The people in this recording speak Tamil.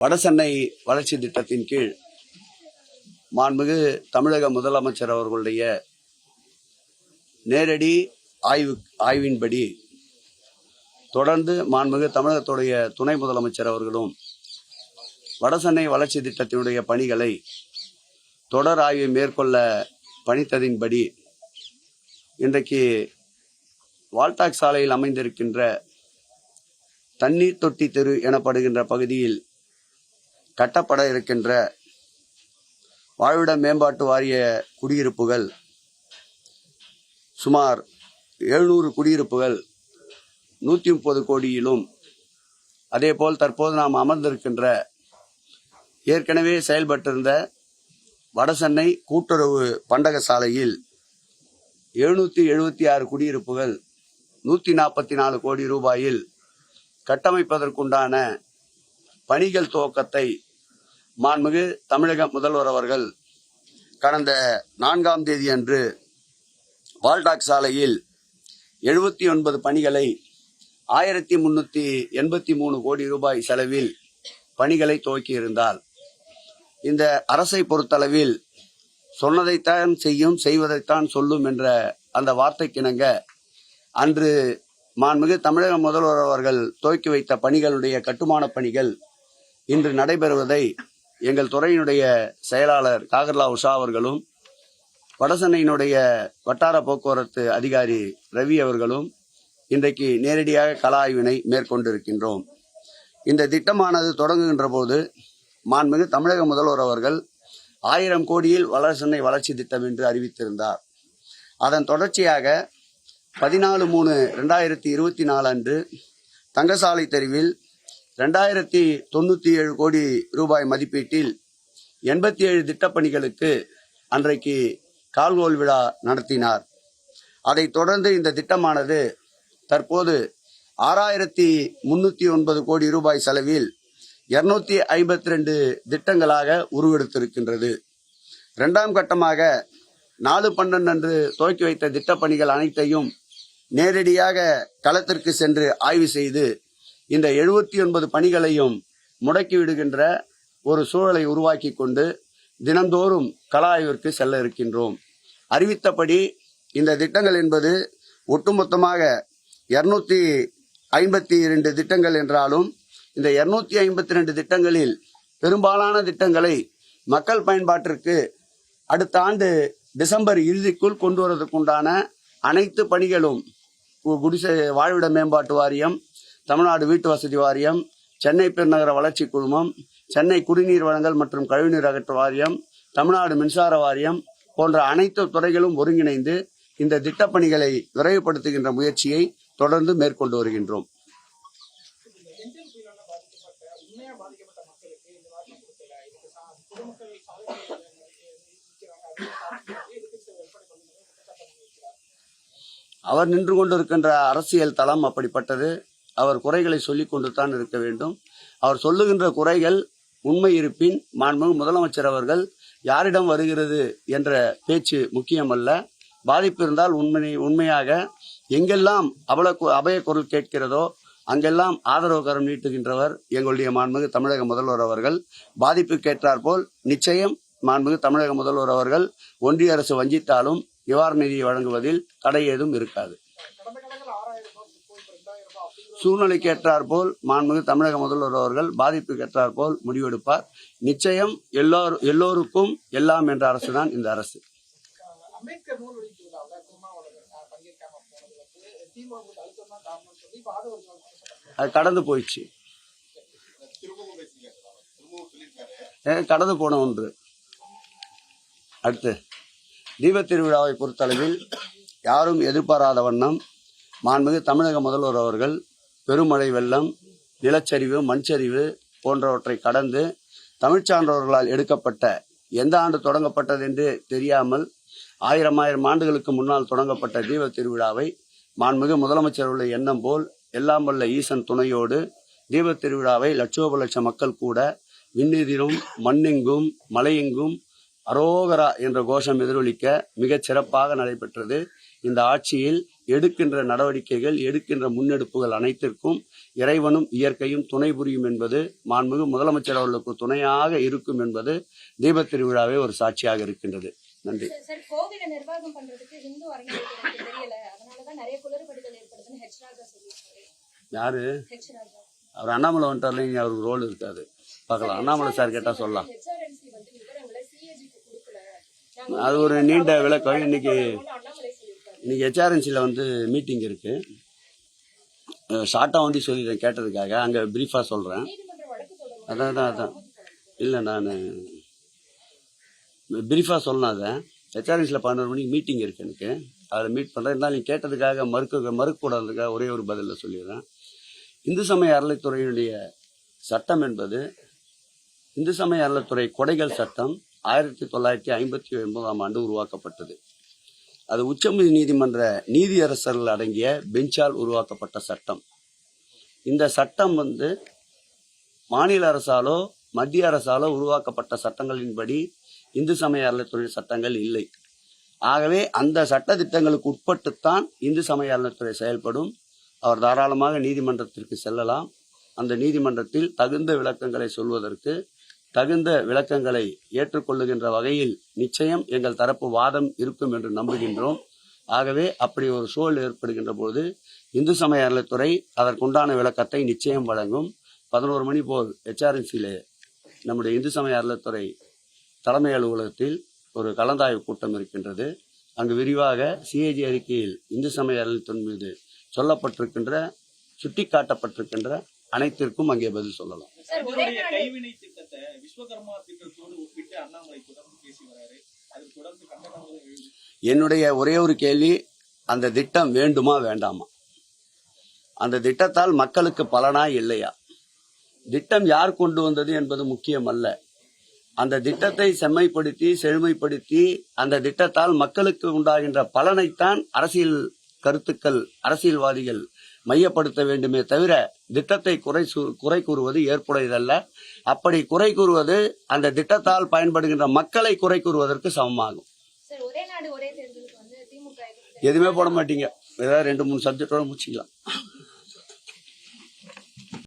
வடசென்னை வளர்ச்சி திட்டத்தின் கீழ் மாண்புமிகு தமிழக முதலமைச்சர் அவர்களுடைய நேரடி ஆய்வு ஆய்வின்படி தொடர்ந்து மாண்புமிகு தமிழகத்துடைய துணை முதலமைச்சர் அவர்களும் வடசென்னை வளர்ச்சி திட்டத்தினுடைய பணிகளை தொடர் ஆய்வை மேற்கொள்ள பணித்ததின்படி இன்றைக்கு வால்டாக் சாலையில் அமைந்திருக்கின்ற தண்ணீர் தொட்டி தெரு எனப்படுகின்ற பகுதியில் கட்டப்பட இருக்கின்ற வாழ்விட மேம்பாட்டு வாரிய குடியிருப்புகள் சுமார் எழுநூறு குடியிருப்புகள் நூற்றி முப்பது கோடியிலும் அதேபோல் தற்போது நாம் அமர்ந்திருக்கின்ற ஏற்கனவே செயல்பட்டிருந்த வடசென்னை கூட்டுறவு பண்டக சாலையில் எழுநூற்றி எழுபத்தி ஆறு குடியிருப்புகள் நூற்றி நாற்பத்தி நாலு கோடி ரூபாயில் கட்டமைப்பதற்குண்டான பணிகள் துவக்கத்தை மாண்புமிகு தமிழக முதல்வர் அவர்கள் கடந்த நான்காம் தேதி அன்று வால்டாக் சாலையில் எழுபத்தி ஒன்பது பணிகளை ஆயிரத்தி முன்னூற்றி எண்பத்தி மூணு கோடி ரூபாய் செலவில் பணிகளை துவக்கியிருந்தார் இந்த அரசை பொறுத்தளவில் சொன்னதைத்தான் செய்யும் செய்வதைத்தான் சொல்லும் என்ற அந்த வார்த்தைக்கிணங்க அன்று மாண்புமிகு தமிழக முதல்வர் அவர்கள் துவக்கி வைத்த பணிகளுடைய கட்டுமான பணிகள் இன்று நடைபெறுவதை எங்கள் துறையினுடைய செயலாளர் காகர்லா உஷா அவர்களும் வடசென்னையினுடைய வட்டார போக்குவரத்து அதிகாரி ரவி அவர்களும் இன்றைக்கு நேரடியாக கள ஆய்வினை மேற்கொண்டிருக்கின்றோம். இந்த திட்டமானது தொடங்குகின்ற போது மாண்புமிகு தமிழக முதல்வர் அவர்கள் ஆயிரம் கோடியில் வடசென்னை வளர்ச்சி திட்டம் என்று அறிவித்திருந்தார். அதன் தொடர்ச்சியாக பதினாலு மூணு ரெண்டாயிரத்தி இருபத்தி நாலு அன்று தங்கசாலை தெருவில் ரெண்டாயிரத்தி தொண்ணூற்றி ஏழு கோடி ரூபாய் மதிப்பீட்டில் எண்பத்தி ஏழு திட்டப்பணிகளுக்கு அன்றைக்கு கால்கோல் விழா நடத்தினார். அதைத் தொடர்ந்து இந்த திட்டமானது தற்போது ஆறாயிரத்தி முன்னூற்றி ஒன்பது கோடி ரூபாய் செலவில் இருநூத்தி ஐம்பத்தி ரெண்டு திட்டங்களாக உருவெடுத்திருக்கின்றது. இரண்டாம் கட்டமாக நாலு பன்னெண்டு அன்று துவக்கி வைத்த திட்டப்பணிகள் அனைத்தையும் நேரடியாக களத்திற்கு சென்று ஆய்வு செய்து இந்த எழுபத்தி ஒன்பது பணிகளையும் முடக்கி விடுகின்ற ஒரு சூழலை உருவாக்கி கொண்டு தினந்தோறும் கள ஆய்விற்கு செல்ல இருக்கின்றோம். அறிவித்தபடி இந்த திட்டங்கள் என்பது ஒட்டுமொத்தமாக இருநூத்தி ஐம்பத்தி இரண்டு திட்டங்கள் என்றாலும் இந்த இருநூத்தி ஐம்பத்தி ரெண்டு திட்டங்களில் பெரும்பாலான திட்டங்களை மக்கள் பயன்பாட்டிற்கு அடுத்த ஆண்டு டிசம்பர் இறுதிக்குள் கொண்டு வருவதற்குண்டான அனைத்து பணிகளும் கு- குடிசை வாழ்விட மேம்பாட்டு வாரியம் தமிழ்நாடு வீட்டு வசதி வாரியம் சென்னை பெருநகர வளர்ச்சி குழுமம் சென்னை குடிநீர் வழங்கல் மற்றும் கழிவுநீர் அகற்று வாரியம் தமிழ்நாடு மின்சார வாரியம் போன்ற அனைத்து துறைகளும் ஒருங்கிணைந்து இந்த திட்டப்பணிகளை விரைவுபடுத்துகின்ற முயற்சியை தொடர்ந்து மேற்கொண்டு வருகின்றோம். அவர் நின்று கொண்டிருக்கின்ற அரசியல் தளம் அப்படிப்பட்டது. அவர் குறைகளை சொல்லிக் கொண்டு தான் இருக்க வேண்டும். அவர் சொல்லுகின்ற குறைகள் உண்மை இருப்பின் மாண்புமிகு முதலமைச்சர் அவர்கள் யாரிடம் வருகிறது என்ற பேச்சு முக்கியமல்ல. பாதிப்பு இருந்தால் உண்மை உண்மையாக எங்கெல்லாம் அவல அபய குரல் கேட்கிறதோ அங்கெல்லாம் ஆதரவு கரம் நீட்டுகின்றவர் எங்களுடைய மாண்புமிகு தமிழக முதல்வர் அவர்கள். பாதிப்புக்கேற்றார் போல் நிச்சயம் மாண்புமிகு தமிழக முதல்வர் அவர்கள் ஒன்றிய அரசு வஞ்சித்தாலும் நிவாரண நிதியை வழங்குவதில் தடை ஏதும் இருக்காது. சூழ்நிலைக்கு ஏற்றார் போல் மாண்புமிகு தமிழக முதல்வர் அவர்கள் பாதிப்புக்கு ஏற்றார் போல் முடிவெடுப்பார். நிச்சயம் எல்லோர் எல்லோருக்கும் எல்லாம் என்ற அரசு. தான் இந்த அரசு அது கடந்து போயிடுச்சு. கடந்து போன ஒன்று. அடுத்து தீபத் திருவிழாவை பொறுத்தளவில் யாரும் எதிர்பாராத வண்ணம் மாண்புமிகு தமிழக முதல்வர் அவர்கள் பெருமழை வெள்ளம் நிலச்சரிவு மண்சரிவு போன்றவற்றை கடந்து தமிழ்ச்சான்றவர்களால் எடுக்கப்பட்ட எந்த ஆண்டு தொடங்கப்பட்டது என்று தெரியாமல் ஆயிரம் ஆயிரம் ஆண்டுகளுக்கு முன்னால் தொடங்கப்பட்ட தீபத் திருவிழாவை மாண்புமிகு உள்ள எண்ணம் போல் எல்லாம் வல்ல ஈசன் துணையோடு தீப திருவிழாவை லட்சோப லட்சம் மக்கள் கூட விண்ணெதிரும் மண்ணெங்கும் மலையெங்கும் அரோகரா என்ற கோஷம் எதிரொலிக்க மிகச் சிறப்பாக நடைபெற்றது. இந்த ஆட்சியில் எடுக்கின்ற நடவடிக்கைகள் எடுக்கின்ற முன்னெடுப்புகள் அனைத்திற்கும் இறைவனும் இயற்கையும் துணை புரியும் என்பது மாண்புமிகு முதலமைச்சர் அவர்களுக்கு துணையாக இருக்கும் என்பது தீபத் திருவிழாவே ஒரு சாட்சியாக இருக்கின்றது. நன்றி. யாரு? அவர் அண்ணாமலை வந்துட்டார்ல இங்க அவருக்கு ரோல் இருக்காது. பார்க்கலாம். அண்ணாமலை சார் கேட்டா சொல்லலாம். அது ஒரு நீண்ட விளக்கம். இன்னைக்கு இன்றைக்கி ஹெச்ஆர்என்சியில் வந்து மீட்டிங் இருக்குது ஷார்ட்டாக வந்து சொல்லிடுறேன் கேட்டதுக்காக. அங்கே ப்ரீஃபாக சொல்கிறேன் அதான் அதான் அதான். இல்லை நான் ப்ரீஃபாக சொல்லணும் அதை. ஹெச்ஆர்என்சியில் பதினோரு மணிக்கு மீட்டிங் இருக்குது எனக்கு. அதில் மீட் பண்ணுறேன் இருந்தாலும் நீ கேட்டதுக்காக மறுக்க மறுக்கக்கூடாதுக்காக ஒரே ஒரு பதிலில் சொல்லிடுறேன். இந்து சமய அறநிலைத்துறையினுடைய சட்டம் என்பது இந்து சமய அறநிலைத்துறை கொடைகள் சட்டம் ஆயிரத்தி தொள்ளாயிரத்தி ஐம்பத்தி ஒன்பதாம் ஆண்டு உருவாக்கப்பட்டது. அது உச்ச நீதிமன்ற நீதியரசர்கள் அடங்கிய பெஞ்சால் உருவாக்கப்பட்ட சட்டம். இந்த சட்டம் வந்து மாநில அரசாலோ மத்திய அரசாலோ உருவாக்கப்பட்ட சட்டங்களின்படி இந்து சமய அறநிலைத்துறை சட்டங்கள் இல்லை. ஆகவே அந்த சட்ட திட்டங்களுக்கு உட்பட்டுத்தான் இந்து சமய அறநிலைத்துறை செயல்படும். அவர் தாராளமாக நீதிமன்றத்திற்கு செல்லலாம். அந்த நீதிமன்றத்தில் தகுந்த விளக்கங்களை சொல்வதற்கு தகுந்த விளக்கங்களை ஏற்றுக்கொள்ளுகின்ற வகையில் நிச்சயம் எங்கள் தரப்பு வாதம் இருக்கும் என்று நம்புகின்றோம். ஆகவே அப்படி ஒரு சூழல் ஏற்படுகின்ற போது இந்து சமய அறநிலைத்துறை அதற்குண்டான விளக்கத்தை நிச்சயம் வழங்கும். பதினோரு மணி போல் ஹெச்ஆர்என்சியிலே நம்முடைய இந்து சமய அறநிலைத்துறை தலைமை அலுவலகத்தில் ஒரு கலந்தாய்வு கூட்டம் இருக்கின்றது. அங்கு விரிவாக சிஏஜி அறிக்கையில் இந்து சமய அறநிலையத்தின் மீது சொல்லப்பட்டிருக்கின்ற சுட்டிக்காட்டப்பட்டிருக்கின்ற அனைத்திற்கும் அங்கே பதில் சொல்லலாம். திட்டத்தை விஸ்வகர்மா திட்டத்தோடு ஒப்பிட்டு அண்ணாமலை தொடர்ந்து பேசி வராரு. அது தொடர்ந்து கண்டனங்களும் என்னுடைய ஒரே ஒரு கேள்வி அந்த திட்டம் வேண்டுமா வேண்டாமா? அந்த திட்டத்தால் மக்களுக்கு பலனா இல்லையா? திட்டம் யார் கொண்டு வந்தது என்பது முக்கியம் அல்ல அந்த திட்டத்தை செம்மைப்படுத்தி செழுமைப்படுத்தி அந்த திட்டத்தால் மக்களுக்கு உண்டாகின்ற பலனைத்தான் அரசியல் கருத்துக்கள் அரசியல்வாதிகள் மையப்படுத்த வேண்டுமே தவிர திட்டத்தை குறை குறை கூறுவது ஏற்புடையதல்ல. அப்படி குறை கூறுவது அந்த திட்டத்தால் பயன்படுகின்ற மக்களை குறை கூறுவதற்கு சமமாகும். எதுவுமே போட மாட்டீங்க. ஏதாவது ரெண்டு மூணு சப்ஜெக்டோட முடிச்சிக்கலாம்.